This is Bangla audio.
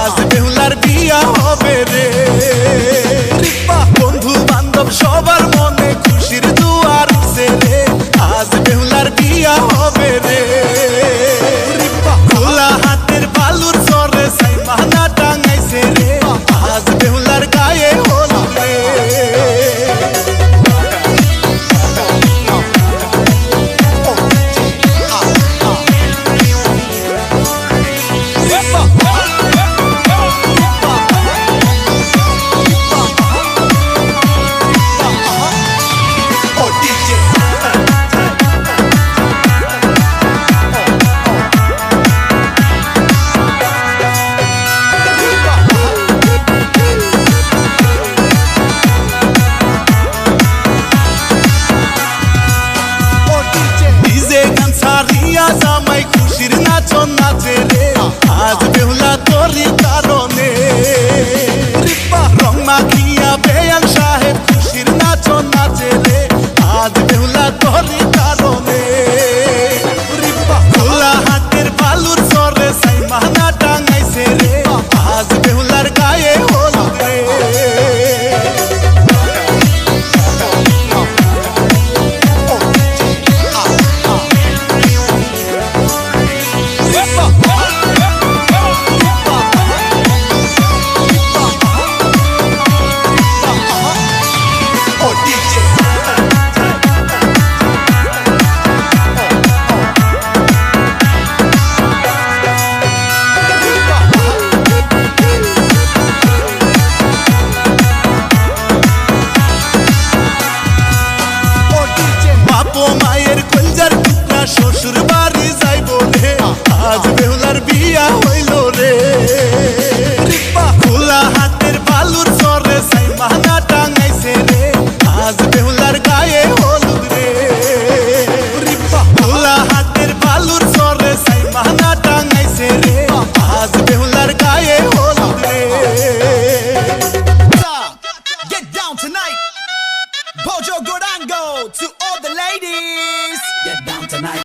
আজ বেহুলার বিয়া হবে রে। রিপা বন্ধু বান্ধব সবার মনে খুশির দুয়ার উঠছে রে। আজ বেহুলার বিয়া হবে রে। রিপা খোলা হাতের বালুর সরে সাইমানা টাঙাইছে রে। আজ বেহুলার গায়ে